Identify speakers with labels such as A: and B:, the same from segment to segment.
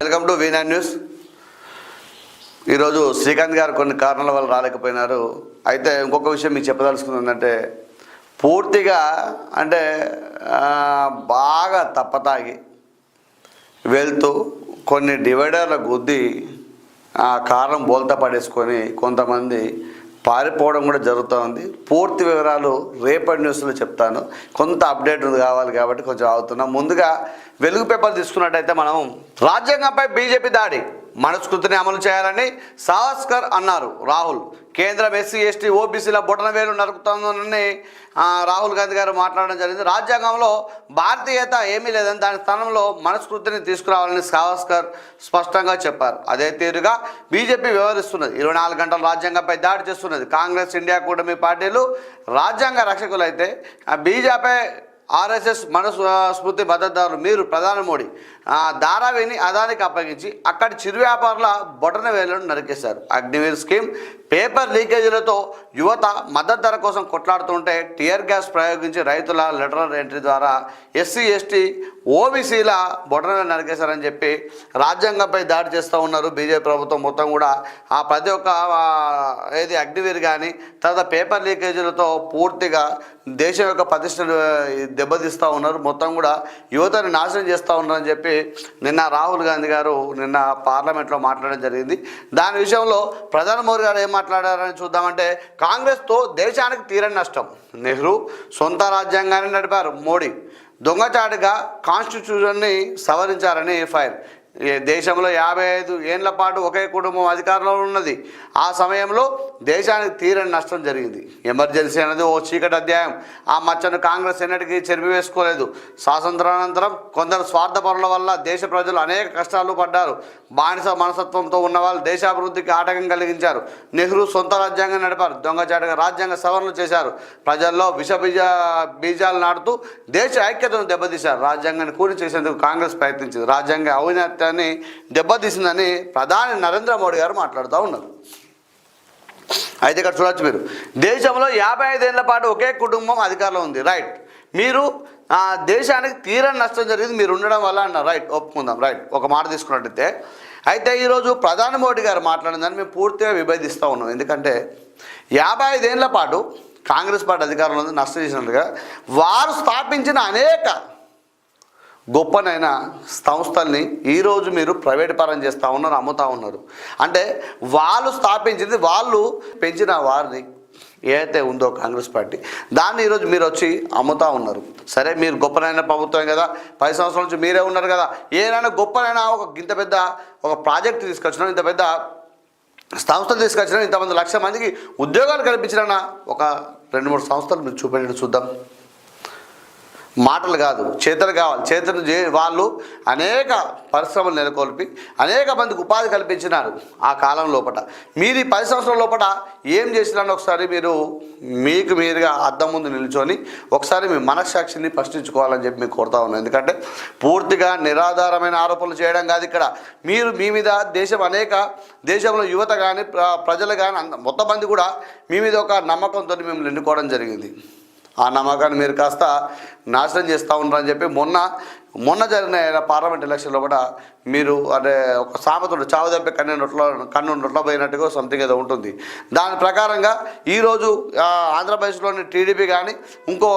A: Welcome to Veena news. ఈరోజు శ్రీకాంత్ గారు కొన్ని కారణాల వల్ల రాలేకపోయినారు. అయితే ఇంకొక విషయం మీకు చెప్పదలుచుకుంది ఏంటంటే పూర్తిగా అంటే బాగా తప్పతాగి వెళ్తూ కొన్ని డివైడర్ల గుద్ది ఆ కారణం బోల్తా పడేసుకొని కొంతమంది పారిపోవడం కూడా జరుగుతూ ఉంది. పూర్తి వివరాలు రేపటి న్యూస్లో చెప్తాను. కొంత అప్డేట్ కావాలి కాబట్టి కొంచెం అవుతున్నాం ముందుగా వెలుగు పేపర్ తీసుకున్నట్టయితే మనం రాజ్యాంగంపై బీజేపీ దాడి. మనస్కృతిని అమలు చేయాలని సావస్కర్ అన్నారు. రాహుల్ కేంద్రం ఎస్సీ ఎస్టీ ఓబీసీల బొటన వేలు నరుకుతోందని రాహుల్ గాంధీ గారు మాట్లాడడం జరిగింది. రాజ్యాంగంలో భారతీయత ఏమీ లేదని దాని స్థానంలో మనస్కృతిని తీసుకురావాలని సావస్కర్ స్పష్టంగా చెప్పారు. అదే తీరుగా బీజేపీ వ్యవహరిస్తున్నది. ఇరవై నాలుగు గంటల రాజ్యాంగంపై దాడి చేస్తున్నది. కాంగ్రెస్ ఇండియా కూటమి పార్టీలు రాజ్యాంగ రక్షకులైతే ఆ బీజేపీ ఆర్ఎస్ఎస్ మనస్ స్మృతి మద్దతుదారులు మీరు ప్రధాని మోడీ ధారావిని అదానికి అప్పగించి అక్కడి చిరు వ్యాపారుల బొటన వేలను నరికేశారు. అగ్నివీర్ స్కీమ్ పేపర్ లీకేజీలతో యువత మద్దతు ధర కోసం కొట్లాడుతుంటే టియర్ గ్యాస్ ప్రయోగించి రైతుల లెటరల్ ఎంట్రీ ద్వారా ఎస్సీ ఎస్టీ ఓబీసీల బొటన నరికేశారని చెప్పి రాజ్యాంగంపై దాడి చేస్తూ ఉన్నారు బీజేపీ ప్రభుత్వం మొత్తం కూడా. ఆ ప్రతి ఒక్క ఏది అగ్నివీర్ కానీ తర్వాత పేపర్ లీకేజీలతో పూర్తిగా దేశం యొక్క ప్రతిష్టను దెబ్బతీస్తూ ఉన్నారు. మొత్తం కూడా యువతని నాశనం చేస్తూ ఉన్నారని చెప్పి నిన్న రాహుల్ గాంధీ గారు నిన్న పార్లమెంట్లో మాట్లాడడం జరిగింది. దాని విషయంలో ప్రధాని మోదీ గారు ఏం మాట్లాడారని చూద్దామంటే కాంగ్రెస్తో దేశానికి తీరని నష్టం. నెహ్రూ సొంత రాజ్యాంగాన్ని నడిపారు. మోడీ దొంగచాటుగా కాన్స్టిట్యూషన్ని సవరించారని ఫైర్. దేశంలో యాభై ఐదు ఏళ్ళ పాటు ఒకే కుటుంబం అధికారంలో ఉన్నది. ఆ సమయంలో దేశానికి తీరని నష్టం జరిగింది. ఎమర్జెన్సీ అనేది ఓ చీకటి అధ్యాయం. ఆ మచ్చను కాంగ్రెస్ ఎన్నటికీ చెరిపివేసుకోలేదు స్వాతంత్రానంతరం కొందరు స్వార్థపరుల వల్ల దేశ ప్రజలు అనేక కష్టాలు పడ్డారు. బానిస మనసత్వంతో ఉన్న వాళ్ళు దేశాభివృద్ధికి ఆటంకం కలిగించారు. నెహ్రూ సొంత రాజ్యాంగం నడిపారు. దొంగచాటుగా రాజ్యాంగ సవరణలు చేశారు. ప్రజల్లో విష బీజ బీజాలు నాటుతూ దేశ ఐక్యతను దెబ్బతీశారు. రాజ్యాంగాన్ని కూలి చేసేందుకు కాంగ్రెస్ ప్రయత్నించింది. రాజ్యాంగ చట్టాన్ని దెబ్బతీసిందని ప్రధాని నరేంద్ర మోడీ గారు మాట్లాడుతూ ఉన్నారు. అయితే ఇక్కడ చూడొచ్చు మీరు. దేశంలో యాభై ఐదేళ్ళ పాటు ఒకే కుటుంబం అధికారంలో ఉంది. రైట్ మీరు దేశానికి తీరని నష్టం జరిగింది మీరు ఉండడం వల్ల అన్నారు. రైట్ ఒప్పుకుందాం. రైట్ ఒక మాట తీసుకున్నట్టయితే. అయితే ఈరోజు ప్రధాని మోడీ గారు మాట్లాడిందని మేము పూర్తిగా విభేదిస్తూ ఉన్నాం. ఎందుకంటే యాభై ఐదేళ్ళ పాటు కాంగ్రెస్ పార్టీ అధికారంలో నష్టం చేసినట్టుగా వారు స్థాపించిన అనేక గొప్పనైన సంస్థల్ని ఈరోజు మీరు ప్రైవేట్ పరం చేస్తూ ఉన్నారు అమ్ముతూ ఉన్నారు. అంటే వాళ్ళు స్థాపించింది వాళ్ళు పెంచిన వారిని ఏదైతే ఉందో కాంగ్రెస్ పార్టీ. దాన్ని ఈరోజు మీరు వచ్చి అమ్ముతూ ఉన్నారు. సరే మీరు గొప్పనైన ప్రభుత్వం కదా పది సంవత్సరాల నుంచి మీరే ఉన్నారు కదా ఏదైనా గొప్పనైనా ఒక ఇంత పెద్ద ఒక ప్రాజెక్ట్ తీసుకొచ్చినా ఇంత పెద్ద సంస్థలు తీసుకొచ్చినా ఇంతమంది లక్ష మందికి ఉద్యోగాలు కల్పించినా ఒక రెండు మూడు సంస్థలు మీరు చూపెట్టి చూద్దాం. మాటలు కాదు చేతలు కావాలి. చేతలు చే వాళ్ళు అనేక పరిశ్రమలు నెలకొల్పి అనేక మందికి ఉపాధి కల్పించినారు ఆ కాలం లోపల మీరు ఈ పది సంవత్సరాల లోపల ఏం చేసినారని ఒకసారి మీరు మీకు మీరుగా అద్దం ముందు నిల్చొని ఒకసారి మీ మనస్సాక్షిని ప్రశ్నించుకోవాలని చెప్పి మీకు కోరుతా ఉన్నాను. ఎందుకంటే పూర్తిగా నిరాధారమైన ఆరోపణలు చేయడం కాదు ఇక్కడ. మీరు మీ మీద దేశం అనేక దేశంలో యువత కానీ ప్ర- ప్రజలు కానీ అంత మొత్తం మంది కూడా మీ మీద ఒక నమ్మకంతో మిమ్మల్ని ఎన్నుకోవడం జరిగింది. ఆ నమ్మకాన్ని మీరు కాస్త నాశనం చేస్తూ ఉంటారని చెప్పి మొన్న మొన్న జరిగిన పార్లమెంట్ ఎలక్షన్లో కూడా మీరు అంటే ఒక సామెతుడు చావు దెబ్బ కన్ను నొట్లో కన్ను నొట్లో పోయినట్టుగా సంథింగ్ ఏదో ఉంటుంది. దాని ప్రకారంగా ఈరోజు ఆంధ్రప్రదేశ్లోని టీడీపీ కానీ ఇంకో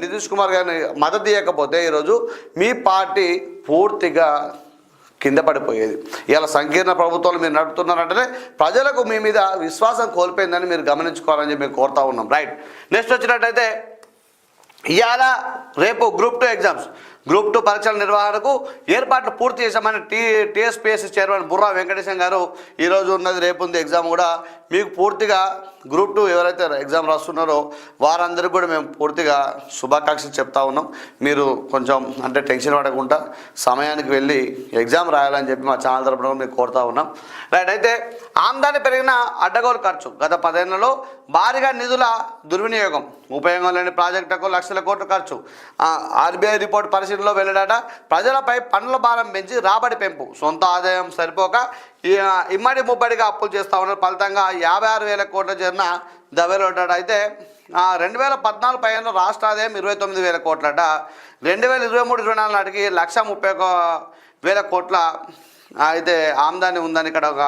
A: నితీష్ కుమార్ గారిని మద్దతు ఇవ్వకపోతే ఈరోజు మీ పార్టీ పూర్తిగా కింద పడిపోయేది. ఇలా సంకీర్ణ ప్రభుత్వాలు మీరు నడుపుతున్నారంటేనే ప్రజలకు మీ మీద విశ్వాసం కోల్పోయిందని మీరు గమనించుకోవాలని చెప్పి మేము కోరుతా ఉన్నాం. రైట్ నెక్స్ట్ వచ్చినట్టయితే ఇవాళ రేపు group two exams group two పరీక్షల నిర్వహణకు ఏర్పాట్లు పూర్తి చేశామని T TSPSC chairman Burra Venkatesham గారు ఈరోజు ఉన్నది. రేపు ఉంది ఎగ్జామ్ కూడా. మీకు పూర్తిగా గ్రూప్ టూ ఎవరైతే ఎగ్జామ్ రాస్తున్నారో వారందరికీ కూడా మేము పూర్తిగా శుభాకాంక్షలు చెప్తా ఉన్నాం. మీరు కొంచెం అంటే టెన్షన్ పడకుండా సమయానికి వెళ్ళి ఎగ్జామ్ రాయాలని చెప్పి మా ఛానల్ తరపున మీకు కోరుతా ఉన్నాం. రైట్ అయితే ఆమ్దాని పెరిగిన అడ్డగోలు ఖర్చు. గత పదేళ్ళలో భారీగా నిధుల దుర్వినియోగం. ఉపయోగం లేని ప్రాజెక్టుకు లక్షల కోట్ల ఖర్చు. ఆర్బీఐ రిపోర్ట్ పరిశీలనలో వెళ్ళడాట. ప్రజలపై పనుల భారం పెంచి రాబడి పెంపు. సొంత ఆదాయం సరిపోక ఈ, ఇమ్మడి ముబ్బడిగా అప్పులు చేస్తా ఉన్నారు. ఫలితంగా యాభై ఆరు వేల కోట్ల జరిగిన దవెలోటాడు అయితే రెండు వేల పద్నాలుగు పైన రాష్ట్ర ఆదాయం ఇరవై తొమ్మిది వేల కోట్లట. రెండు వేల ఇరవై మూడు ఇరవై నాలుగు నాటికి లక్ష ముప్పై ఒక వేల కోట్ల అయితే ఆమ్దాని ఉందని ఇక్కడ ఒక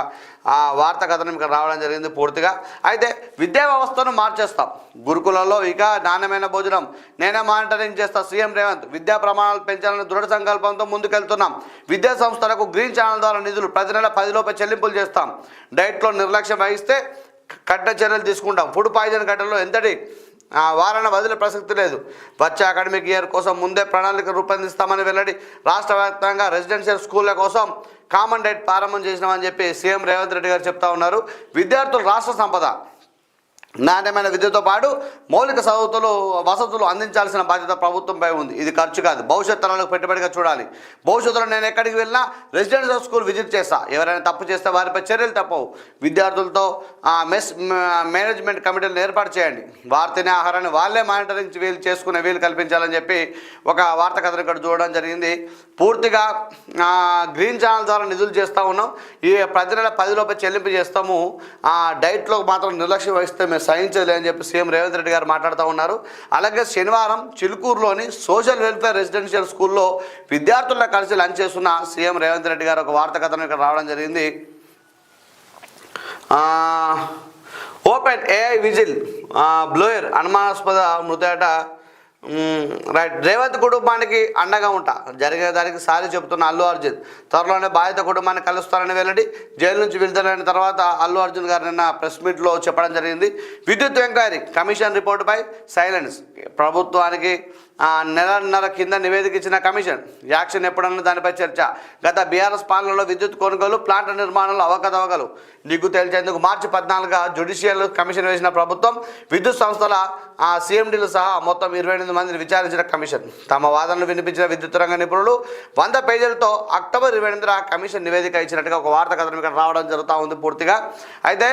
A: వార్త కథనం ఇక్కడ రావడం జరిగింది పూర్తిగా. అయితే విద్యా వ్యవస్థను మార్చేస్తాం. గురుకులలో ఇక నాణ్యమైన భోజనం. నేనే మానిటరింగ్ చేస్తా సీఎం రేవంత్. విద్యా ప్రమాణాలు పెంచాలని దృఢ సంకల్పంతో ముందుకెళ్తున్నాం. విద్యా సంస్థలకు గ్రీన్ ఛానల్ ద్వారా నిధులు ప్రతి నెల పదిలోపే చెల్లింపులు చేస్తాం. డైట్లో నిర్లక్ష్యం వహిస్తే కఠిన చర్యలు తీసుకుంటాం. ఫుడ్ పాయిజన్ ఘటనలో ఎంతటి ఆ, వారాన వదిలే ప్రసక్తి లేదు. వచ్చే అకాడమిక్ ఇయర్ కోసం ముందే ప్రణాళిక రూపొందిస్తామని వెల్లడి రాష్ట్ర వ్యాప్తంగా రెసిడెన్షియల్ స్కూళ్ళ కోసం కామన్ డైట్ ప్రారంభం చేసినామని చెప్పి సీఎం రేవంత్ రెడ్డి గారు చెప్తా ఉన్నారు. విద్యార్థులు రాష్ట్ర సంపద. నాణ్యమైన విద్యతో పాటు మౌలిక సదుతులు వసతులు అందించాల్సిన బాధ్యత ప్రభుత్వంపై ఉంది. ఇది ఖర్చు కాదు. భవిష్యత్ తరాలకు పెట్టుబడిగా చూడాలి. భవిష్యత్తులో నేను ఎక్కడికి వెళ్ళినా రెసిడెన్షియల్ స్కూల్ విజిట్ చేస్తా. ఎవరైనా తప్పు చేస్తే వారిపై చర్యలు తప్పవు. విద్యార్థులతో మెస్ మేనేజ్మెంట్ కమిటీలను ఏర్పాటు చేయండి. వారు తినే ఆహారాన్ని వాళ్ళే మానిటరింగ్ వీలు చేసుకునే వీలు కల్పించాలని చెప్పి ఒక వార్త కథను ఇక్కడ చూడడం జరిగింది. పూర్తిగా గ్రీన్ ఛానల్ ద్వారా నిధులు చేస్తూ ఉన్నాం. ఈ ప్రతి నెల పదిలోపు చెల్లింపు చేస్తాము. డైట్లో మాత్రం నిర్లక్ష్యం వహిస్తే మేము సహించలే అని చెప్పి సీఎం రేవంత్ రెడ్డి గారు మాట్లాడుతూ ఉన్నారు. అలాగే శనివారం చిలుకూరులోని సోషల్ వెల్ఫేర్ రెసిడెన్షియల్ స్కూల్లో విద్యార్థులను కలిసి లంచ్ చేస్తున్న సీఎం రేవంత్ రెడ్డి గారు ఒక వార్త కథనం ఇక్కడ రావడం జరిగింది. ఓపెన్ ఏఐ విజిల్ బ్లోయర్ అనుమానాస్పద మృతేట రైట్. రేవంత్ కుటుంబానికి అండగా ఉంటా. జరిగే దానికి సారి చెబుతున్న అల్లు అర్జున్. త్వరలోనే బాధిత కుటుంబాన్ని కలుస్తారని వెల్లడి జైలు నుంచి విడుదలైన తర్వాత అల్లు అర్జున్ గారు నిన్న ప్రెస్ మీట్లో చెప్పడం జరిగింది. విద్యుత్ ఎంక్వైరీ కమిషన్ రిపోర్టుపై సైలెన్స్. ప్రభుత్వానికి నెలన్నర కింద నివేదిక ఇచ్చిన కమిషన్ యాక్షన్ ఎప్పుడన్నా దానిపై చర్చ. గత బీఆర్ఎస్ పాలనలో విద్యుత్ కొనుగోలు ప్లాంట్ నిర్మాణంలో అవకతవకలు. నిగ్గు తేల్చేందుకు మార్చి పద్నాలుగుగా జ్యుడిషియల్ కమిషన్ వేసిన ప్రభుత్వం విద్యుత్ సంస్థల సీఎండీలు సహా మొత్తం ఇరవై ఎనిమిది మందిని విచారించిన కమిషన్. తమ వాదనలు వినిపించిన విద్యుత్ రంగ నిపుణులు వంద పేజీలతో అక్టోబర్ ఇరవై ఎనిమిదిన కమిషన్ నివేదిక ఇచ్చినట్టుగా ఒక వార్త కథనం ఇక్కడ రావడం జరుగుతూ ఉంది పూర్తిగా. అయితే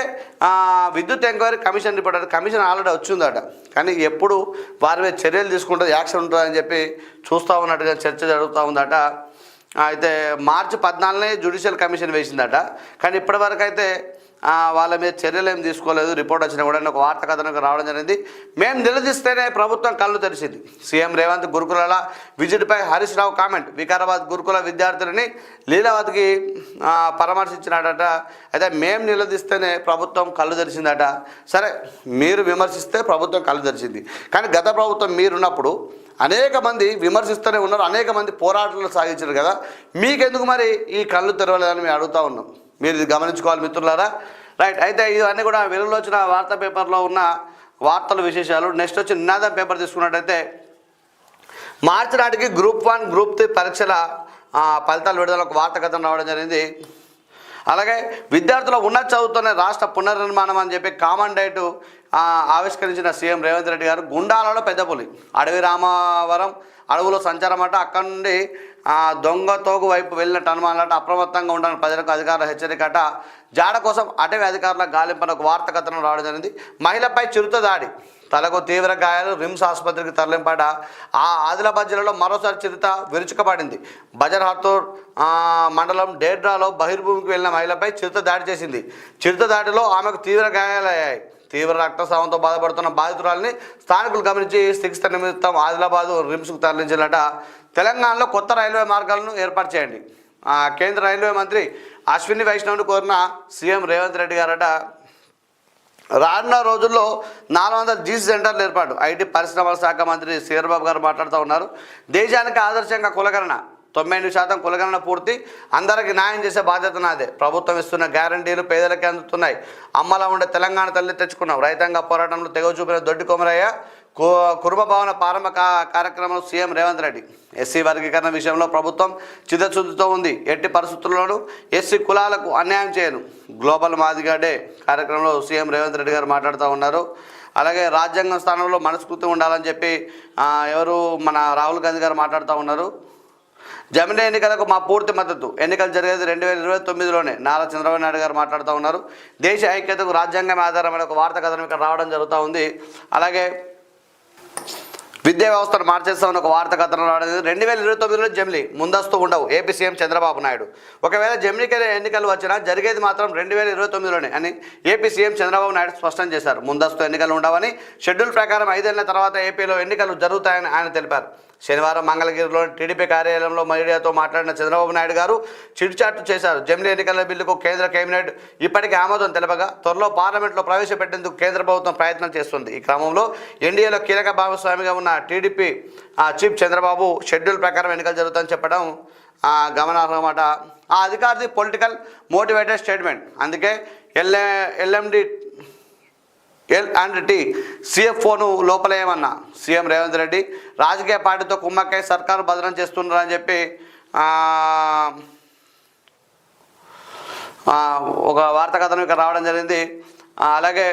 A: విద్యుత్ enquiry commission report commission already వచ్చిందట. కానీ ఎప్పుడు వారి మీద చర్యలు తీసుకుంటే యాక్షన్ ఉంటుందని చెప్పి చూస్తూ ఉన్నట్టుగా చర్చ జరుగుతూ ఉందట. అయితే మార్చి పద్నాలుగునే జ్యుడిషియల్ కమిషన్ వేసిందట. కానీ ఇప్పటివరకు అయితే వాళ్ళ మీద చర్యలు ఏం తీసుకోలేదు. రిపోర్ట్ వచ్చినా కూడా ఒక వార్త కథనకు రావడం జరిగింది. మేము నిలదీస్తేనే ప్రభుత్వం కళ్ళు తెరిచింది. సీఎం రేవంత్ గురుకులాల విజిట్పై హరీష్ రావు కామెంట్. వికారాబాద్ గురుకుల విద్యార్థులని లీలావతికి పరామర్శించినాడట. అయితే మేము నిలదీస్తేనే ప్రభుత్వం కళ్ళు తెరిచిందట. సరే మీరు విమర్శిస్తే ప్రభుత్వం కళ్ళు తెరిచింది. కానీ గత ప్రభుత్వం మీరున్నప్పుడు అనేక మంది విమర్శిస్తూనే ఉన్నారు అనేక మంది పోరాటాలు సాగించారు కదా. మీకెందుకు మరి ఈ కళ్ళు తెరవలేదని మేము అడుగుతా ఉన్నాం. మీరు ఇది గమనించుకోవాలి మిత్రులారా. రైట్ అయితే ఇవన్నీ కూడా వెలుగులో వచ్చిన వార్తా పేపర్లో ఉన్న వార్తల విశేషాలు. నెక్స్ట్ వచ్చి నినాదం పేపర్ తీసుకున్నట్టయితే మార్చి నాటికి గ్రూప్ వన్ గ్రూప్ త్రీ పరీక్షల ఫలితాలు విడుదల ఒక వార్త కథనం రావడం జరిగింది. అలాగే విద్యార్థుల ఉన్నత చదువుతోనే రాష్ట్ర పునర్నిర్మాణం అని చెప్పి కామన్ డైట్ ఆవిష్కరించిన సీఎం రేవంత్ రెడ్డి గారు గుండాలలో పెద్దపులి అడవి రామవరం అడవులో సంచారం అట అక్కడ నుండి దొంగ తోగు వైపు వెళ్ళినట్టు అనుమానాలట అప్రమత్తంగా ఉండాలని ప్రజలకు అధికారుల హెచ్చరికట జాడ కోసం అటవీ అధికారుల గాలింపన ఒక వార్త కథనం రావడం జరిగింది. మహిళపై చిరుత దాడి. తలకు తీవ్ర గాయాలు రిమ్స్ ఆసుపత్రికి తరలింపడ ఆ ఆదిలాబాద్ జిల్లాలో మరోసారి చిరుత విరుచుకపడింది. బజర్ హత్తూర్ మండలం డేడ్రాలో బహిర్భూమికి వెళ్ళిన మహిళపై చిరుత దాడి చేసింది. చిరుత దాడిలో ఆమెకు తీవ్ర గాయాలయ్యాయి. తీవ్ర రక్తస్రావంతో బాధపడుతున్న బాధితురాలని స్థానికులు గమనించి చికిత్స నిమిత్తం ఆదిలాబాద్ రిమ్స్కు తరలించినట తెలంగాణలో కొత్త రైల్వే మార్గాలను ఏర్పాటు చేయండి. ఆ, కేంద్ర రైల్వే మంత్రి అశ్విని వైష్ణవ్ని కోరిన సీఎం రేవంత్ రెడ్డి గారట. రానున్న రోజుల్లో నాలుగు వందల జీసీ సెంటర్లు ఏర్పాటు. ఐటీ పరిశ్రమల శాఖ మంత్రి శ్రీరబాబు గారు మాట్లాడుతూ ఉన్నారు. దేశానికి ఆదర్శంగా కులగణన. తొంభై ఎనిమిది శాతం కులగణన పూర్తి. అందరికి న్యాయం చేసే బాధ్యత నాదే. ప్రభుత్వం ఇస్తున్న గ్యారంటీలు పేదలకే అందుతున్నాయి. అమ్మలా ఉండే తెలంగాణ తల్లి తెచ్చుకున్నాం. రైతాంగ పోరాటంలో తెగ చూపిన దొడ్డి కొమరయ్య కు భవన ప్రారంభ కా- కార్యక్రమంలో సీఎం రేవంత్ రెడ్డి. ఎస్సీ వర్గీకరణ విషయంలో ప్రభుత్వం చిత్తశుద్ధితో ఉంది. ఎట్టి పరిస్థితుల్లోనూ ఎస్సీ కులాలకు అన్యాయం చేయను. గ్లోబల్ మాదిగా డే కార్యక్రమంలో సీఎం రేవంత్ రెడ్డి గారు మాట్లాడుతూ ఉన్నారు. అలాగే రాజ్యాంగం స్థానంలో మనస్ఫూర్తి ఉండాలని చెప్పి ఎవరు మన రాహుల్ గాంధీ గారు మాట్లాడుతూ ఉన్నారు. జమిన ఎన్నికలకు మా పూర్తి మద్దతు. ఎన్నికలు జరిగేది రెండు వేల ఇరవై తొమ్మిదిలోనే. నారా చంద్రబాబు నాయుడు గారు మాట్లాడుతూ ఉన్నారు. దేశ ఐక్యతకు రాజ్యాంగం ఆధారమైన ఒక వార్త కథనం ఇక్కడ రావడం జరుగుతూ ఉంది. అలాగే విద్యా వ్యవస్థను మార్చేస్తామని ఒక వార్త కథనం రావడం రెండు వేల ఇరవై తొమ్మిదిలో జమిలీ ముందస్తు ఉండవు. AP CM Chandrababu Naidu. ఒకవేళ జమిలీకి ఎన్నికలు వచ్చినా జరిగేది మాత్రం రెండు వేల ఇరవై తొమ్మిదిలోనే అని ఏపీ సీఎం చంద్రబాబు నాయుడు స్పష్టం చేశారు. ముందస్తు ఎన్నికలు ఉండవని షెడ్యూల్ ప్రకారం ఐదేళ్ళ తర్వాత ఏపీలో ఎన్నికలు జరుగుతాయని ఆయన తెలిపారు. శనివారం మంగళగిరిలోని టీడీపీ కార్యాలయంలో మీడియాతో మాట్లాడిన చంద్రబాబు నాయుడు గారు చిట్చాట్లు చేశారు. జమిలీ ఎన్నికల బిల్లుకు కేంద్ర కేబినెట్ ఇప్పటికే ఆమోదం తెలపగా త్వరలో పార్లమెంట్లో ప్రవేశపెట్టేందుకు కేంద్ర ప్రభుత్వం ప్రయత్నం చేస్తుంది. ఈ క్రమంలో ఎన్డీఏలో కీలక భాగస్వామిగా ఉన్న టీడీపీ చీఫ్ చంద్రబాబు షెడ్యూల్ ప్రకారం ఎన్నికలు జరుగుతాయని చెప్పడం గమనార్హం గమనార్హమాట ఆ అధికారిది పొలిటికల్ మోటివేటెడ్ స్టేట్మెంట్. అందుకే LA LMD L and T phone లోపలేమన్నా CM Revanth Reddy రాజకీయ పార్టీతో కుమ్మక్కై సర్కారు భద్రం చేస్తున్నారని చెప్పి ఒక వార్త కథనం ఇక్కడ రావడం జరిగింది. అలాగే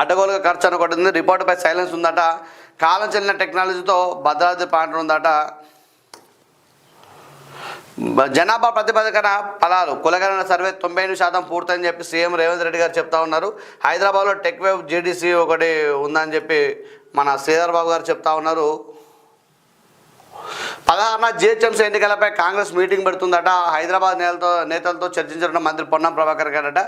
A: అడ్డగోలుగా ఖర్చు అనుకుంటుంది రిపోర్టుపై సైలెన్స్ ఉందట. కాలం చెల్లిన టెక్నాలజీతో భద్రాద్రి పాంట ఉందట. జనాభా ప్రతిపాదకన ఫలాలు కులగణన సర్వే తొంభై ఎనిమిది శాతం పూర్తని చెప్పి సీఎం రేవంత్ రెడ్డి గారు చెప్తా ఉన్నారు. హైదరాబాద్లో టెక్ వేవ్ జేడీసీ ఒకటి ఉందని చెప్పి మన శ్రీధర్ బాబు గారు చెప్తా ఉన్నారు. పదహారున జిహెచ్ఎంసీ ఎన్నికలపై కాంగ్రెస్ మీటింగ్ పెడుతుందట. హైదరాబాద్ నేతలతో నేతలతో చర్చించిన మంత్రి పొన్నం ప్రభాకర్ గారట.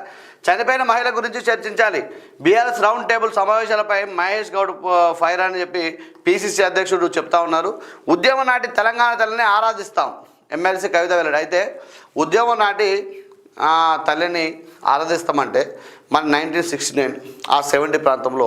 A: చనిపోయిన మహిళ గురించి చర్చించాలి. బీఆర్ఎస్ రౌండ్ టేబుల్ సమావేశాలపై మహేష్ గౌడ్ ఫైర్ అని చెప్పి పిసిసి అధ్యక్షుడు చెప్తా ఉన్నారు. ఉద్యమం నాటి తెలంగాణ తల్లిని ఆరాధిస్తాం. ఎమ్మెల్సీ కవిత వెళ్ళాడు. అయితే ఉద్యమం నాటి తల్లిని ఆరాధిస్తామంటే మన నైన్టీన్ సిక్స్టీ నైన్ ఆ సెవెంటీ ప్రాంతంలో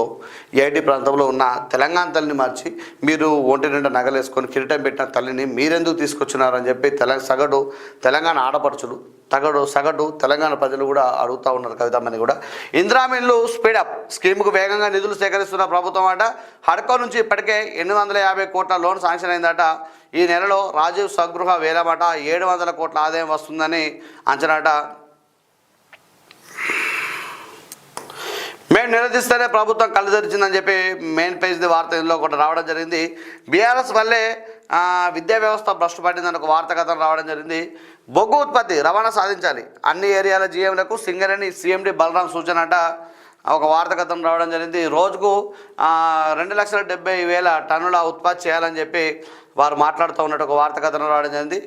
A: ఎయిటీ ప్రాంతంలో ఉన్న తెలంగాణ తల్లిని మార్చి మీరు ఒంటి నిండా నగలేసుకొని కిరీటం పెట్టిన తల్లిని మీరెందుకు తీసుకొచ్చినారని చెప్పి తెల సగటు తెలంగాణ ఆడపడుచులు తగడు సగటు తెలంగాణ ప్రజలు కూడా అడుగుతూ ఉన్నారు కవితమ్మని కూడా. ఇందిరామిన్లు స్పీడప్ స్కీమ్కు వేగంగా నిధులు సేకరిస్తున్న ప్రభుత్వం అట హడ్కో నుంచి ఇప్పటికే ఎనిమిది వందల యాభై కోట్ల లోన్ శాంక్షన్ అయిందట. ఈ నెలలో రాజీవ్ స్వగృహ వేలమాట ఏడు వందల కోట్ల ఆదాయం వస్తుందని అంచనాట మేము నిలదీస్తేనే ప్రభుత్వం కళ్ళు తెరిచిందని చెప్పి మెయిన్ పేజ్ వార్త ఇందులో ఒకటి రావడం జరిగింది. బీఆర్ఎస్ వల్లే విద్యా వ్యవస్థ భ్రష్టు పట్టిందని ఒక వార్త కథనం రావడం జరిగింది. బొగ్గు ఉత్పత్తి రవాణా సాధించాలి. అన్ని ఏరియాల జీఎంలకు సింగరేణి సీఎండి బలరాం సూచన అంట ఒక వార్త కథనం రావడం జరిగింది. రోజుకు రెండు లక్షల డెబ్బై వేల టన్నుల ఉత్పత్తి చేయాలని చెప్పి వారు మాట్లాడుతూ ఉన్నట్టు ఒక వార్త కథనం రావడం జరిగింది.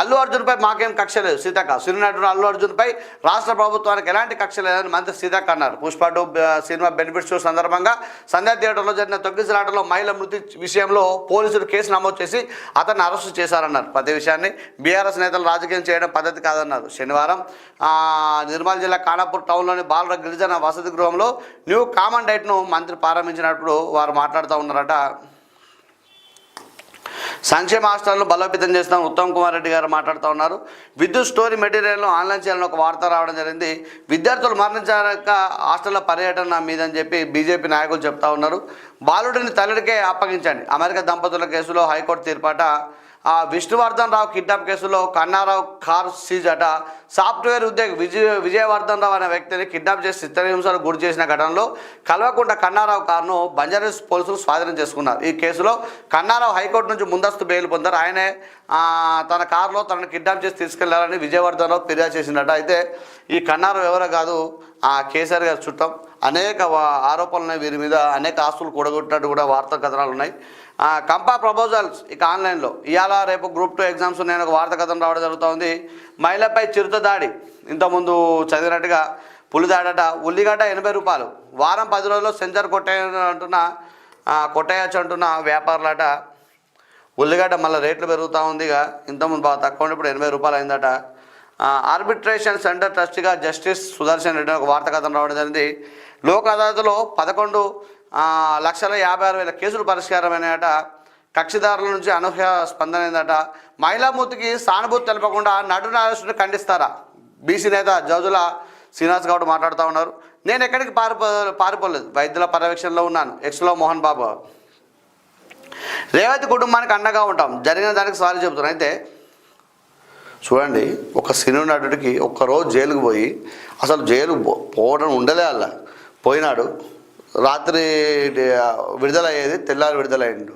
A: అల్లు అర్జున్పై మాకేం కక్ష లేదు సీతక్క. సినినటుడు అల్లు అర్జున్పై రాష్ట్ర ప్రభుత్వానికి ఎలాంటి కక్ష లేదని మంత్రి సీతక్క అన్నారు. Pushpa two cinema benefit show సందర్భంగా సంధ్యా థియేటర్లో జరిగిన తొక్కిసలాటలో మహిళ మృతి విషయంలో పోలీసులు కేసు నమోదు చేసి అతన్ని అరెస్టు చేశారన్నారు. ప్రతి విషయాన్ని బీఆర్ఎస్ నేతలు రాజకీయం చేయడం పద్ధతి కాదన్నారు. శనివారం నిర్మల్ జిల్లా ఖానాపూర్ టౌన్లోని బాలుర గిరిజన వసతి గృహంలో న్యూ కామన్ డైట్ను మంత్రి ప్రారంభించినప్పుడు వారు మాట్లాడుతూ ఉన్నారట. సంక్షేమ హాస్టల్ను బలోపేతం చేసిన ఉత్తమ్ కుమార్ రెడ్డి గారు మాట్లాడుతూ ఉన్నారు. విద్యుత్ స్టోరీ మెటీరియల్ను ఆన్లైన్ చేయాలని ఒక వార్త రావడం జరిగింది. విద్యార్థులు మరణించాక హాస్టల్లో పర్యటన మీదని చెప్పి బీజేపీ నాయకులు చెప్తా ఉన్నారు. బాలుడిని తల్లిడికే అప్పగించండి. అమెరికా దంపతుల కేసులో హైకోర్టు తీర్పాట విష్ణువర్ధన్ రావు కిడ్నాప్ కేసులో కన్నారావు కార్ సీజ్ అట. సాఫ్ట్వేర్ ఉద్యోగి విజయ విజయవర్ధన్ రావు అనే వ్యక్తిని కిడ్నాప్ చేసి చిత్రహింసలకు గురి చేసిన ఘటనలో కల్వకుంట కన్నారావు కారును బంజారాస్ పోలీసులు స్వాధీనం చేసుకున్నారు. ఈ కేసులో కన్నారావు హైకోర్టు నుంచి ముందస్తు బెయిల్ పొందారు. ఆయనే తన కారులో తనను కిడ్నాప్ చేసి తీసుకెళ్ళారని విజయవర్ధన్ రావు ఫిర్యాదు చేసిందట. అయితే ఈ కన్నారావు ఎవరో కాదు ఆ కేసీఆర్ గారు చుట్టం అనేక ఆరోపణలు ఉన్నాయి. వీరి మీద అనేక ఆస్తులు కూడగొట్టినట్టు కూడా వార్తా కథనాలు ఉన్నాయి. కంపా ప్రపోజల్స్ ఇక ఆన్లైన్లో. ఇవాళ రేపు గ్రూప్ టూ ఎగ్జామ్స్ నేను ఒక వార్త కథనం రావడం జరుగుతుంది. మహిళపై చిరుత దాడి. ఇంతకుముందు చదివినట్టుగా పులిదాడట ఉల్లిగడ్డ ఎనభై రూపాయలు. వారం పది రోజుల్లో సెంచర్ కొట్టే అంటున్న కొట్టేయచ్చు అంటున్న వ్యాపారులట. ఉల్లిగడ్డ మళ్ళీ రేట్లు పెరుగుతూ ఉందిగా ఇంతకుముందు బాగా తక్కువ ఉండి ఇప్పుడు ఎనభై రూపాయలు అయిందట. ఆర్బిట్రేషన్ సెంటర్ ట్రస్ట్గా జస్టిస్ సుదర్శన్ రెడ్డి ఒక వార్త కథనం రావడం జరిగింది. లోక్ అదాలత్లో పదకొండు లక్షల యాభై ఆరు వేల కేసులు పరిష్కారమైనట కక్షిదారుల నుంచి అనూహ్య స్పందన అయిందట. మహిళామూర్తికి సానుభూతి తెలపకుండా నటు నాగేశ్వరుని ఖండిస్తారా? బీసీ నేత జజుల శ్రీనివాస్ గౌడ్ మాట్లాడుతూ ఉన్నారు. నేను ఎక్కడికి పారిపో పారిపోలేదు. వైద్యుల పర్యవేక్షణలో ఉన్నాను. ఎక్స్లో మోహన్ బాబు. రేవతి కుటుంబానికి అండగా ఉంటాం. జరిగిన దానికి సారీ చెబుతున్నాను అయితే చూడండి ఒక సినిమా నటుడికి ఒక్కరోజు జైలుకు పోయి అసలు జైలు పో- పోవడం ఉండలే అలా. పోయినాడు. రాత్రి విడుదలయ్యేది తెల్లారి విడుదలయ్యిండు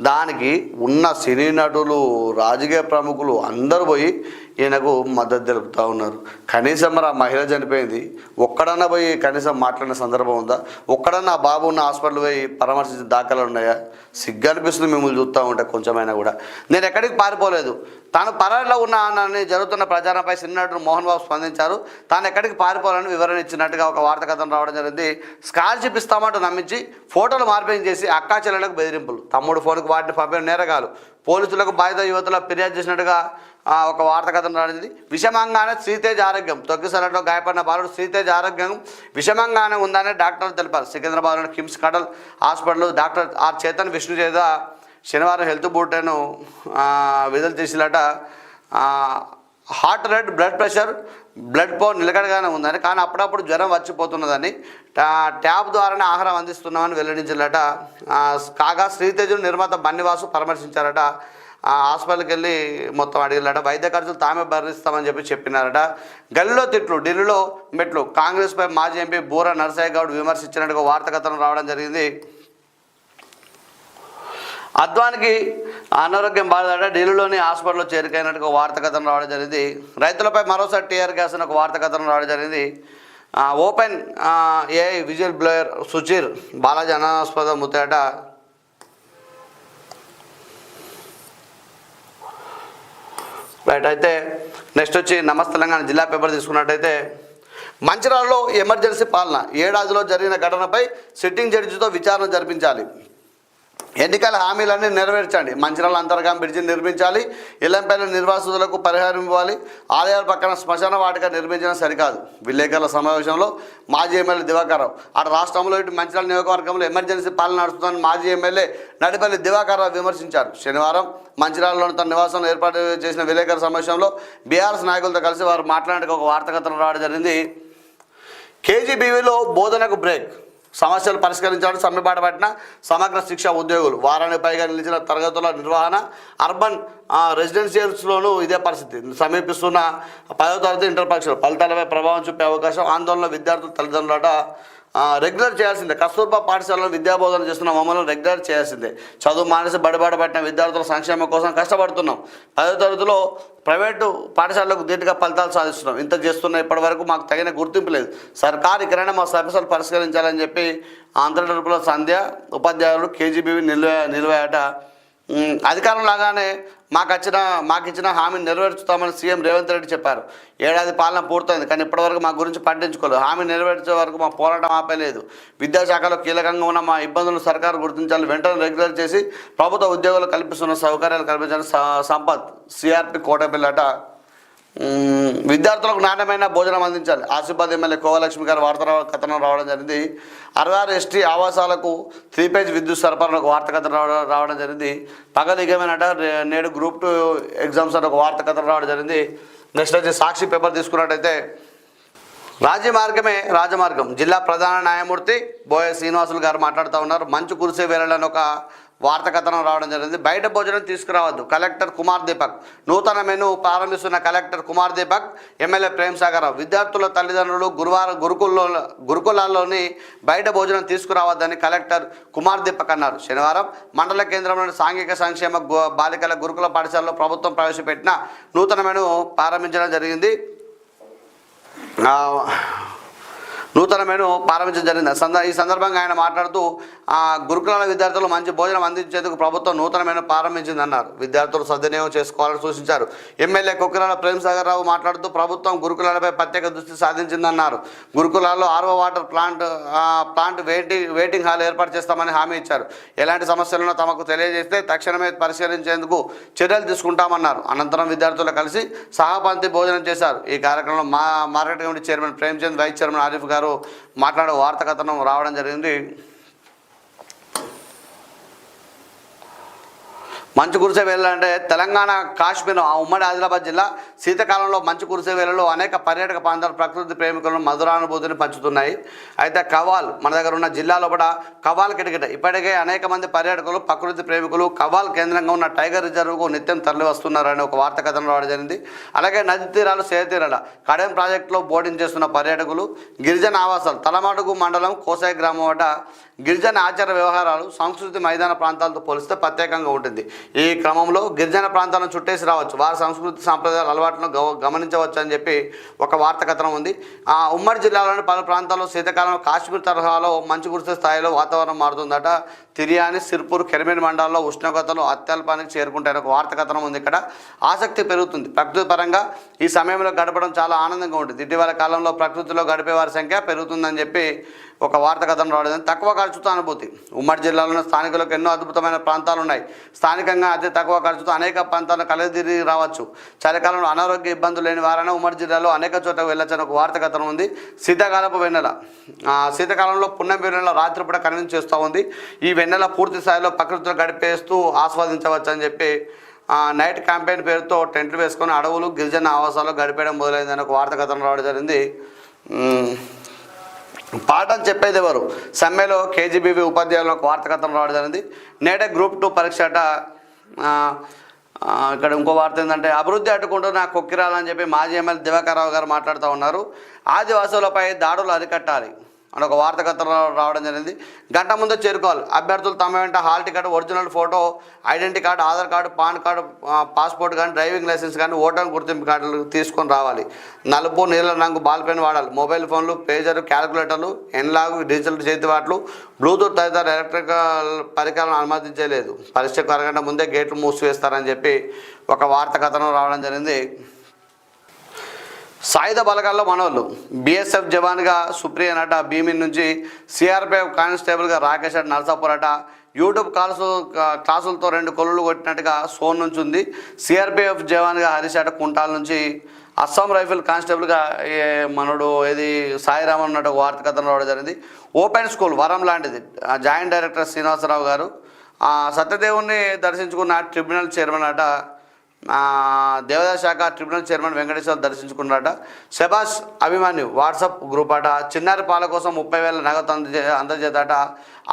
A: దానికి ఉన్న సినీ నటులు రాజకీయ ప్రముఖులు అందరూ పోయి ఈయనకు మద్దతు తెలుపుతూ ఉన్నారు. కనీసం మరి ఆ మహిళ చనిపోయింది. ఒక్కడన్నా పోయి కనీసం మాట్లాడిన సందర్భం ఉందా? ఒక్కడన్నా ఆ బాబు ఉన్న హాస్పిటల్ పోయి పరామర్శించిన దాఖలు ఉన్నాయా? సిగ్గు అనిపిస్తుంది మిమ్మల్ని చూస్తూ ఉంటే కొంచెమైనా కూడా. నేను ఎక్కడికి పారిపోలేదు. తాను పరారిలో ఉన్న నన్ను జరుగుతున్న ప్రచారంపై సిన్నట్టు మోహన్ బాబు స్పందించారు. తాను ఎక్కడికి పారిపోవాలని వివరణ ఇచ్చినట్టుగా ఒక వార్త కథనం రావడం జరిగింది. స్కాలర్షిప్ ఇస్తామంటూ నమ్మించి ఫోటోలు మార్పింగ్ చేసి అక్కా చెల్లెలకు బెదిరింపులు. తమ్ముడు ఫోన్కు వాటిని పంపిన నేరగాలు పోలీసులకు బాధిత యువతలో ఫిర్యాదు చేసినట్టుగా ఒక వార్త కథనం రాడింది విషమంగానే శ్రీతేజ్ ఆరోగ్యం. తొక్కిసలతో గాయపడిన బాలుడు శ్రీతేజ్ ఆరోగ్యం విషమంగానే ఉందని డాక్టర్లు తెలిపారు. సికింద్రాబాద్లోని KIMS cuddle hospital doctor R Chetan Vishnu చేత శనివారం హెల్త్ బూటెను విడుదల చేసినట heart rate blood pressure blood పో నిలకడగానే ఉందని కానీ అప్పుడప్పుడు జ్వరం వచ్చిపోతున్నదని ట్యాబ్ ద్వారానే ఆహారం అందిస్తున్నామని వెల్లడించారట కాగా శ్రీతేజును నిర్మాత బన్నివాసు పరామర్శించారట. ఆ హాస్పిటల్కి వెళ్ళి మొత్తం అడిగిలట వైద్య ఖర్చులు తామే భరిస్తామని చెప్పి చెప్పినారట. గల్లీలో తిట్లు ఢిల్లీలో మెట్లు. కాంగ్రెస్పై మాజీ ఎంపీ బూర నరసయ్య గౌడ్ విమర్శించినట్టుగా వార్త కథనం రావడం జరిగింది. అద్వానికి అనారోగ్యం బాధపడ ఢిల్లీలోని హాస్పిటల్లో చేరికైనట్టుగా వార్త కథనం రావడం జరిగింది. రైతులపై మరోసారి టీఆర్ గ్యాస్ అని ఒక వార్త కథనం రావడం జరిగింది. Open AI whistleblower Suchir Balaji అనాస్పద ముత్తేట రైట్ అయితే నెక్స్ట్ వచ్చి నమస్తే తెలంగాణ జిల్లా పేపర్ తీసుకున్నట్టయితే మంచిర్యాలలో ఎమర్జెన్సీ పాలన ఏడాదిలో జరిగిన ఘటనపై సిట్టింగ్ జడ్జితో విచారణ జరిపించాలి. ఎన్నికల హామీలన్నీ నెరవేర్చండి. మంచిరాల అంతర్గాం బ్రిడ్జి నిర్మించాలి. ఇళ్ళంపైన నిర్వాసితులకు పరిహారం ఇవ్వాలి. ఆలయాల పక్కన శ్మశాన వాటిక నిర్మించడం సరికాదు. విలేకరుల సమావేశంలో మాజీ ఎమ్మెల్యే దివాకర్రావు. అటు రాష్ట్రంలో ఇటు మంచిర్యాల నియోజకవర్గంలో ఎమర్జెన్సీ పాలన నడుస్తుందని మాజీ ఎమ్మెల్యే నడిపల్లి దివాకర్రావు విమర్శించారు. శనివారం మంచిరాల్లోని తన నివాసంలో ఏర్పాటు చేసిన విలేకరుల సమావేశంలో బీఆర్ఎస్ నాయకులతో కలిసి వారు మాట్లాడడానికి ఒక వార్తాకథనం రావడం జరిగింది. కేజీబీవీలో బోధనకు బ్రేక్. సమస్యలు పరిష్కరించాలని సమ్మెబాట పట్టిన సమగ్ర శిక్ష ఉద్యోగులు. వారానికి పైగా నిలిచిన తరగతుల నిర్వహణ అర్బన్ రెసిడెన్షియల్స్లోనూ ఇదే పరిస్థితి. సమీపిస్తున్న పదో తరగతి ఇంటర్ పరీక్షలు ఫలితాలపై ప్రభావం చూపే అవకాశం ఆందోళన విద్యార్థుల తల్లిదండ్రులట రెగ్యులర్ చేయాల్సిందే. కస్తూర్బా పాఠశాలలో విద్యాబోధన చేస్తున్న మమ్మల్ని రెగ్యులర్ చేయాల్సిందే. చదువు మానేసి బడిబాట పట్టిన విద్యార్థుల సంక్షేమం కోసం కష్టపడుతున్నాం. పదో తరగతిలో ప్రైవేటు పాఠశాలకు దీటుగా ఫలితాలు సాధిస్తున్నాం. ఇంత చేస్తున్న ఇప్పటి వరకు మాకు తగిన గుర్తింపు లేదు. సర్కారు ఇక్కడైనా మా సమస్యలు పరిష్కరించాలని చెప్పి ఆంధ్రప్రదేశ్లో సంధ్య ఉపాధ్యాయులు కేజీబీవి నిల్వ నిల్వేయట అధికారం లాగానే మాకు వచ్చిన మాకు ఇచ్చిన హామీని నెరవేర్చుతామని సీఎం రేవంత్ రెడ్డి చెప్పారు. ఏడాది పాలన పూర్తయింది కానీ ఇప్పటివరకు మా గురించి పట్టించుకోలేదు హామీ నెరవేర్చే వరకు మా పోరాటం ఆపేలేదు. విద్యాశాఖలో కీలకంగా ఉన్న మా ఇబ్బందులను సర్కారు గుర్తించాలి వెంటనే రెగ్యులర్ చేసి ప్రభుత్వ ఉద్యోగులు కల్పిస్తున్న సౌకర్యాలు కల్పించాలని సంపత్ సిఆర్పి కోటపల్లి అట విద్యార్థులకు నాణ్యమైన భోజనం అందించాలి. ఆసిఫాబాద్ ఎమ్మెల్యే కోవలక్ష్మి గారు వార్త కథనం రావడం జరిగింది. అరవై ఆరు ఎస్టీ ఆవాసాలకు త్రీ పేజ్ విద్యుత్ సరఫరాను ఒక వార్త కథనం రావడం రావడం జరిగింది. పగదిగమేనట రే- నేడు గ్రూప్ టూ ఎగ్జామ్స్ అని ఒక వార్త కథనం రావడం జరిగింది. నెక్స్ట్ వచ్చి సాక్షి పేపర్ తీసుకున్నట్టయితే రాజ్య మార్గమే రాజమార్గం. జిల్లా ప్రధాన న్యాయమూర్తి బోయ శ్రీనివాసులు గారు మాట్లాడుతూ ఉన్నారు. మంచు కురిసే వేళలని ఒక వార్త కథనం రావడం జరిగింది. బయట భోజనం తీసుకురావద్దు. కలెక్టర్ కుమార్ దీపక్. నూతన మెను ప్రారంభిస్తున్న కలెక్టర్ కుమార్ దీపక్ ఎమ్మెల్యే ప్రేమ్ సాగర్ రావు. విద్యార్థుల తల్లిదండ్రులు గురువారం గురుకుల్లో గురుకులాల్లోని బయట భోజనం తీసుకురావద్దని కలెక్టర్ కుమార్ దీపక్ అన్నారు. శనివారం మండల కేంద్రంలోని సాంఘిక సంక్షేమ బాలికల గురుకుల పాఠశాలలో ప్రభుత్వం ప్రవేశపెట్టిన నూతన మెను ప్రారంభించడం జరిగింది. నూతన మెను ప్రారంభించడం జరిగింది. సంద ఈ సందర్భంగా ఆయన మాట్లాడుతూ ఆ గురుకులాల విద్యార్థులు మంచి భోజనం అందించేందుకు ప్రభుత్వం నూతన మెను ప్రారంభించిందన్నారు. విద్యార్థులు సద్వినియోగం చేసుకోవాలని సూచించారు. ఎమ్మెల్యే కుక్కరాల ప్రేమ్ సాగర్ రావు మాట్లాడుతూ ప్రభుత్వం గురుకులాలపై ప్రత్యేక దృష్టి సాధించిందన్నారు. గురుకులాల్లో RO water plant plant waiting waiting hall ఏర్పాటు చేస్తామని హామీ ఇచ్చారు. ఎలాంటి సమస్యలను తమకు తెలియజేస్తే తక్షణమే పరిశీలించేందుకు చర్యలు తీసుకుంటామన్నారు. అనంతరం విద్యార్థులు కలిసి సహాపంతి భోజనం చేశారు. ఈ కార్యక్రమంలో మా market committee chairman Premchand vice chairman Arif garu మాట్లాడే వార్త కథనం రావడం జరిగింది. మంచు కురిసే వేళ అంటే తెలంగాణ కాశ్మీర్ ఆ ఉమ్మడి ఆదిలాబాద్ జిల్లా శీతకాలంలో మంచు కురిసే వేళలో అనేక పర్యాటక ప్రాంతాలు ప్రకృతి ప్రేమికులను మధురానుభూతిని పంచుతున్నాయి. అయితే కవాల్ మన దగ్గర ఉన్న జిల్లాలో కూడా కవాల్ కిటకిట. ఇప్పటికే అనేక మంది పర్యాటకులు ప్రకృతి ప్రేమికులు కవాల్ కేంద్రంగా ఉన్న టైగర్ రిజర్వ్కు నిత్యం తరలి వస్తున్నారని ఒక వార్త కథనం రావడం జరిగింది. అలాగే నది తీరాలు సేతీరాల కడెం ప్రాజెక్టులో బోర్డింగ్ చేస్తున్న పర్యాటకులు గిరిజన ఆవాసాలు తలమాడుగు మండలం కోసాయి గ్రామం వద్ద గిరిజన ఆచార వ్యవహారాలు సంస్కృతి మైదాన ప్రాంతాలతో పోలిస్తే ప్రత్యేకంగా ఉంటుంది. ఈ క్రమంలో గిరిజన ప్రాంతాలను చుట్టేసి రావచ్చు. వారి సంస్కృతి సాంప్రదాయాల అలవాట్లను గమనించవచ్చు అని చెప్పి ఒక వార్త కథనం ఉంది. ఆ ఉమ్మడి జిల్లాలోని పలు ప్రాంతాల్లో శీతాకాలంలో కాశ్మీర్ తరహాలో మంచు కురిసే స్థాయిలో వాతావరణం మారుతుందట. తిరియాని సిర్పూర్ కెరమేన్ మండలాల్లో ఉష్ణోగ్రతలు అత్యల్పానికి చేరుకుంటాయని ఒక వార్త కథనం ఉంది ఇక్కడ. ఆసక్తి పెరుగుతుంది. ప్రకృతి పరంగా ఈ సమయంలో గడపడం చాలా ఆనందంగా ఉంటుంది. ఇటీవల కాలంలో ప్రకృతిలో గడిపే వారి సంఖ్య పెరుగుతుందని చెప్పి ఒక వార్త కథనం రావడం తక్కువ ఖర్చుతో అనుభూతి. ఉమ్మడి జిల్లాలోని స్థానికులకు ఎన్నో అద్భుతమైన ప్రాంతాలు ఉన్నాయి స్థానికంగా అతి తక్కువ ఖర్చుతో అనేక ప్రాంతాలను కలిదిరిగి రావచ్చు. చలికాలంలో అనారోగ్య ఇబ్బందులు లేని వారైనా ఉమ్మడి జిల్లాలో అనేక చోట్ల వెళ్ళొచ్చని ఒక వార్త కథనం ఉంది. శీతాకాలపు వెన్నెల. శీతాకాలంలో పుణ్యం వెన్నెల రాత్రిపూట కనిపించేస్తూ ఉంది. ఈ వెన్నెల పూర్తి స్థాయిలో ప్రకృతిలో గడిపేస్తూ ఆస్వాదించవచ్చు అని చెప్పి నైట్ క్యాంపెయిన్ పేరుతో టెంట్లు వేసుకొని అడవులు గిరిజన ఆవాసాలు గడిపేయడం మొదలైందని ఒక వార్త కథనం రావడం జరిగింది. పాఠం చెప్పేది ఎవరు? సమ్మెలో కేజీబీవీ ఉపాధ్యాయులకు ఒక రావడం జరిగింది. నేడే గ్రూప్ టూ పరీక్ష అట ఇక్కడ ఇంకో వార్త ఏంటంటే అభివృద్ధి అడ్డుకుంటున్న కొక్కిరాలని చెప్పి మాజీ ఎమ్మెల్యే దివాకర్రావు గారు మాట్లాడుతూ ఉన్నారు. ఆదివాసులపై దాడులు అరికట్టాలి. అని ఒక వార్త రావడం జరిగింది. గంట ముందు చేరుకోవాలి. అభ్యర్థులు తమ వెంట hall ticket original photo identity card Aadhaar card PAN card passport కానీ డ్రైవింగ్ లైసెన్స్ కానీ ఓటర్ గుర్తింపు కార్డులు తీసుకొని రావాలి. నలుపు నీళ్ళ రంగు బాల్ పెన్ వాడాలి. మొబైల్ ఫోన్లు పేజర్ క్యాలిక్యులేటర్లు ఎన్లాగ్ డిజిటల్ చేతివాట్లు బ్లూటూత్ తదితర ఎలక్ట్రికల్ పరికరాలను అనుమతించలేదు. పరీక్షకు అరగంట ముందే గేట్లు మూసివేస్తారని చెప్పి ఒక వార్త కథనం రావడం జరిగింది. సాయుధ బలగాల్లో మనోళ్ళు. బీఎస్ఎఫ్ జవాన్గా సుప్రియ అట భీమిన్ నుంచి సిఆర్పిఎఫ్ కానిస్టేబుల్గా రాకేష్ అట నరసాపూర్ అట యూట్యూబ్ కాల్సు క్లాసులతో రెండు కొల్లులు కొట్టినట్టుగా సోన్ నుంచి ఉంది. సిఆర్పిఎఫ్ జవాన్గా హరీష్ అట కుంటాల నుంచి అస్సాం రైఫిల్ కానిస్టేబుల్గా మనడు ఏది సాయిరామన్ అన్నట్టు వార్త కథనం రావడం జరిగింది. ఓపెన్ స్కూల్ వరం లాంటిది. జాయింట్ డైరెక్టర్ శ్రీనివాసరావు గారు. ఆ దర్శించుకున్న ట్రిబ్యునల్ చైర్మన్ అట దేవాదాయ శాఖ ట్రిబ్యునల్ చైర్మన్ వెంకటేశ్వర దర్శించుకున్నాట శబాష్ అభిమాని వాట్సాప్ గ్రూప్ అట చిన్నారి పాల కోసం ముప్పై వేల నగదు అందజే అందజేతట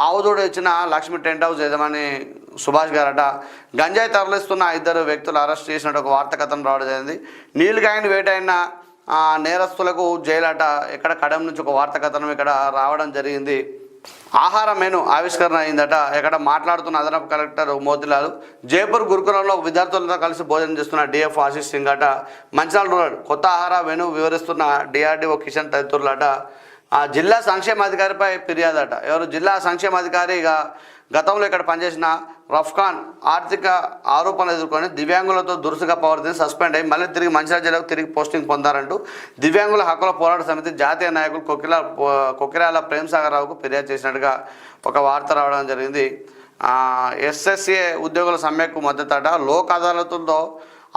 A: ఆవుదోడు ఇచ్చిన లక్ష్మి టెంట్ హౌస్ యజమాని సుభాష్ గారట. గంజాయి తరలిస్తున్న ఇద్దరు వ్యక్తులు అరెస్ట్ చేసినట్టు ఒక వార్త కథనం రావడం జరిగింది. నీళ్ళకాయని వేటైన నేరస్తులకు జైలట ఇక్కడ కడం నుంచి ఒక వార్త కథనం ఇక్కడ రావడం జరిగింది. ఆహార మెను ఆవిష్కరణ అయిందట. ఇక్కడ మాట్లాడుతున్న అదనపు కలెక్టర్ మోతిలాల్ జైపూర్ గురుకులంలో విద్యార్థులతో కలిసి భోజనం చేస్తున్న డిఎఫ్ ఆశీష్ సింగ్ అట. మంచిర్యాల రూరల్ కొత్త ఆహార మెను వివరిస్తున్న డిఆర్డిఓ కిషన్ తదితరులట ఆ జిల్లా సంక్షేమాధికారిపై ఫిర్యాదు అట. ఎవరు? జిల్లా సంక్షేమాధికారిగా గతంలో ఇక్కడ పనిచేసిన రఫ్ఖాన్ ఆర్థిక ఆరోపణలు ఎదుర్కొని దివ్యాంగులతో దురుసుగా ప్రవర్తించి సస్పెండ్ అయ్యి మళ్ళీ తిరిగి మంచిర్యాల జిల్లాకు తిరిగి పోస్టింగ్ పొందారంటూ దివ్యాంగుల హక్కుల పోరాట సమితి జాతీయ నాయకులు కొకిల కొకిరాల ప్రేమసాగర్ రావుకు ఫిర్యాదు చేసినట్టుగా ఒక వార్త రావడం జరిగింది. ఎస్ఎస్ఏ ఉద్యోగుల సమ్మెకు మద్దతట లోక్ అదాలతులతో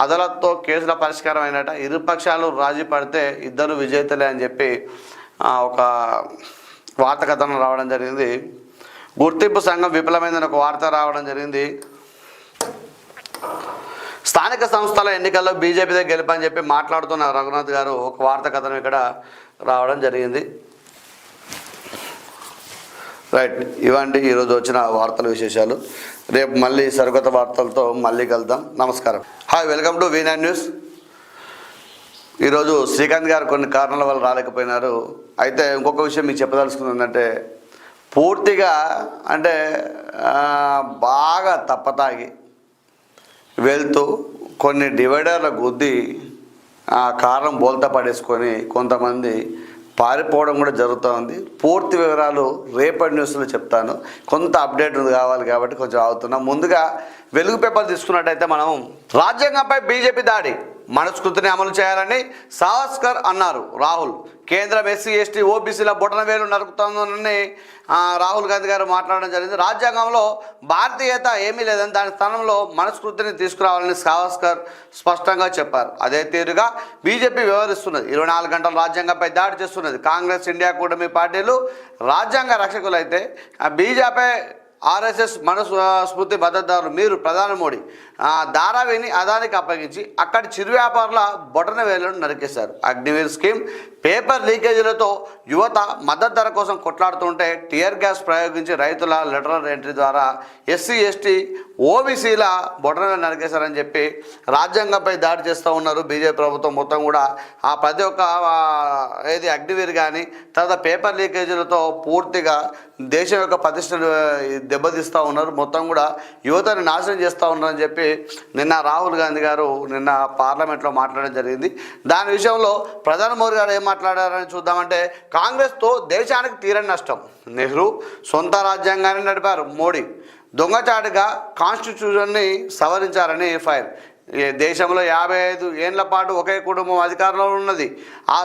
A: అదాలత్తో కేసుల పరిష్కారం అయినట ఇరుపక్షాలు రాజీ పడితే ఇద్దరు విజేతలే అని చెప్పి ఒక వార్త కథనం రావడం జరిగింది. గుర్తింపు సంఘం విఫలమైందని ఒక వార్త రావడం జరిగింది. స్థానిక సంస్థల ఎన్నికల్లో బీజేపీదే గెలుపని చెప్పి మాట్లాడుతున్న రఘునాథ్ గారు ఒక వార్త కథనం ఇక్కడ రావడం జరిగింది. రైట్ ఇవండి ఈరోజు వచ్చిన వార్తల విశేషాలు. రేపు మళ్ళీ సరికొత్త వార్తలతో మళ్ళీ కలుద్దాం. నమస్కారం. Hi welcome to Veena news ఈరోజు శ్రీకాంత్ గారు కొన్ని కారణాల వల్ల రాలేకపోయినారు. అయితే ఇంకొక విషయం మీకు చెప్పదలుచుకుంది ఏంటంటే పూర్తిగా అంటే బాగా తప్పతాగి వెళ్తూ కొన్ని డివైడర్ల గుద్ది ఆ కారం బోల్తా పడేసుకొని కొంతమంది పారిపోవడం కూడా జరుగుతూ ఉంది. పూర్తి వివరాలు రేపటి న్యూస్లో చెప్తాను. కొంత అప్డేట్ ఉంది కావాలి కాబట్టి కొంచెం అవుతున్నాం ముందుగా వెలుగు పేపర్ తీసుకున్నట్టయితే మనం రాజ్యాంగంపై బీజేపీ దాడి. మనస్కృతిని అమలు చేయాలని సావస్కర్ అన్నారు. రాహుల్ కేంద్రం ఎస్సీ ఎస్టీ ఓబీసీల బుటన వేలు నరుకుతోందని రాహుల్ గాంధీ గారు మాట్లాడడం జరిగింది. రాజ్యాంగంలో భారతీయత ఏమీ లేదని దాని స్థానంలో మనస్కృతిని తీసుకురావాలని సావస్కర్ స్పష్టంగా చెప్పారు. అదే తీరుగా బీజేపీ వ్యవహరిస్తున్నది. ఇరవై నాలుగు గంటల రాజ్యాంగంపై దాడి చేస్తున్నది. కాంగ్రెస్ ఇండియా కూటమి పార్టీలు రాజ్యాంగ రక్షకులైతే ఆ బీజేపీ ఆర్ఎస్ఎస్ మనసు స్మృతి మద్దతుదారులు. మీరు ప్రధాని మోడీ ఆ, ధారావిని అదానికి అప్పగించి అక్కడి చిరు వ్యాపారుల బొటన వేలను నరికేశారు. అగ్నివీర్ స్కీమ్ పేపర్ లీకేజీలతో యువత మద్దతు ధర కోసం కొట్లాడుతుంటే టియర్ గ్యాస్ ప్రయోగించి రైతుల లెటరల్ ఎంట్రీ ద్వారా ఎస్సీ ఎస్టీ ఓబీసీల బొటనలు నరికేశారని చెప్పి రాజ్యాంగంపై దాడి చేస్తూ ఉన్నారు బీజేపీ ప్రభుత్వం మొత్తం కూడా. ఆ ప్రతి ఒక్క ఏది అగ్నివీర్ కానీ తర్వాత పేపర్ లీకేజీలతో పూర్తిగా దేశం యొక్క ప్రతిష్టను దెబ్బతీస్తూ ఉన్నారు. మొత్తం కూడా యువతని నాశనం చేస్తూ ఉన్నారని చెప్పి నిన్న రాహుల్ గాంధీ గారు నిన్న పార్లమెంట్లో మాట్లాడడం జరిగింది. దాని విషయంలో ప్రధాని మోదీ గారు ఏం మాట్లాడారని చూద్దామంటే కాంగ్రెస్తో దేశానికి తీరని నష్టం. నెహ్రూ సొంత రాజ్యాంగాన్ని నడిపారు మోడీ. దొంగచాటుగా కాన్స్టిట్యూషన్ని సవరించారని ఫైర్. దేశంలో యాభై ఐదు ఏళ్ళ పాటు ఒకే కుటుంబం అధికారంలో ఉన్నది. ఆ